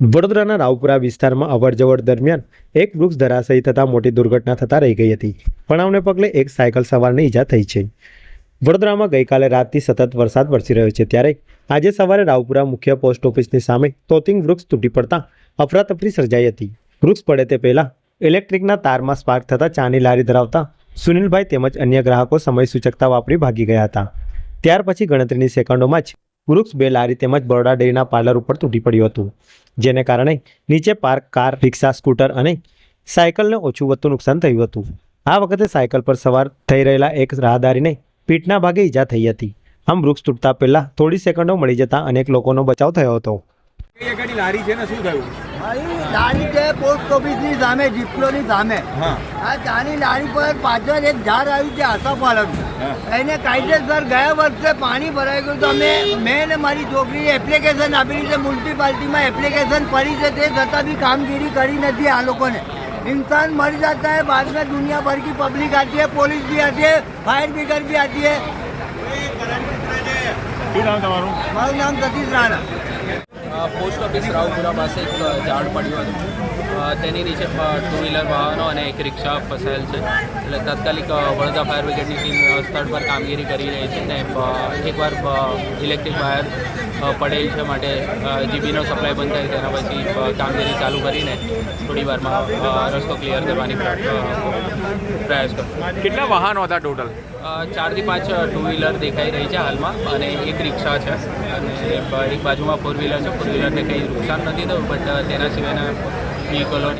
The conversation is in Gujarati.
વડોદરાના રાવપુરા વિસ્તારમાં અવરજવર દરમિયાન એક વૃક્ષ ધરાશયી થતાં મોટી દુર્ઘટના થતાં રહી ગઈ હતી. બનાવને પગલે એક સાયકલ સવારને ઈજા થઈ છે. વડોદરામાં ગઈકાલે રાતથી સતત વરસાદ વરસી રહ્યો છે, ત્યારે આજે સવારે રાવપુરા મુખ્ય પોસ્ટ ઓફિસની સામે તોતિંગ વૃક્ષ તૂટી પડતા અફરાતફરી સર્જાઈ હતી. વૃક્ષ પડે તે પહેલાં ઇલેક્ટ્રિકના તારમાં સ્પાર્ક થતાં ચાની લારી ધરાવતા સુનિલભાઈ તેમજ અન્ય ગ્રાહકો સમય સૂચકતા વાપરી ભાગી ગયા હતા. ત્યાર પછી ગણતરીની સેકન્ડોમાં જ વૃક્ષ બે લારી તેમજ બરોડા ડેરીના પાર્લર ઉપર તૂટી પડ્યું હતું, જેને કારણે નીચે પાર્ક, કાર, રિક્ષા, સ્કૂટર અને સાયકલને ઓછું વધતું નુકસાન થયું હતું. આ વખતે સાયકલ પર સવાર થઈ રહેલા એક રાહદારીને પીઠના ભાગે ઈજા થઈ હતી. આમ વૃક્ષ તૂટતા પહેલા થોડી સેકન્ડો મળી જતા અનેક લોકોનો બચાવ થયો હતો. લારી છે પોસ્ટ ઓફિસની સામે જીપલોની સામે હા આ ચાની લારી પર પાછળ એક ઝાડ આવ્યું છે આશાપાલકનું હા. એને કાયદેસર ગયા વર્ષે પાણી ભરાઈ ગયું તો અમે મેં ને મારી છોકરીએ એપ્લિકેશન આપેલી છે મ્યુનિસિપાલિટીમાં એપ્લિકેશન પડી છે તે છતાં બી કામગીરી કરી નથી આ લોકોને इंसान मर जाता है बाद में दुनिया भर की पब्लिक आती है पुलिस भी आती है फायर ब्रिगेड भी आती है શું નામ તમારું મારું નામ સતીશ રાણા અ, પોસ્ટ ઓફિસ રાવપુરા પાસે એક ઝાડ પડ્યું હતું. તેની નીચે ટુ વ્હીલર વાહનો અને એક રિક્ષા ફસાયેલ છે. એટલે તાત્કાલિક વડોદરા ફાયર બ્રિગેડની ટીમ સ્થળ પર કામગીરી કરી રહી છે. ને એકવાર ઇલેક્ટ્રિક વાયર પડેલ છે માટે જીબીનો સપ્લાય બંધ થાય તેના પછી કામગીરી ચાલુ કરીને થોડી વારમાં રસ્તો ક્લિયર કરવાની પ્રયાસ કરશું કેટલા વાહનો હતા ટોટલ? ચારથી પાંચ ટુ વ્હીલર દેખાઈ રહી છે હાલમાં અને એક રિક્ષા છે. અને એક બાજુમાં ફોર વ્હીલર છે. ફોર વ્હીલરને કંઈ નુકસાન નથી થયું બટ તેના સિવાયના વ્હીકલો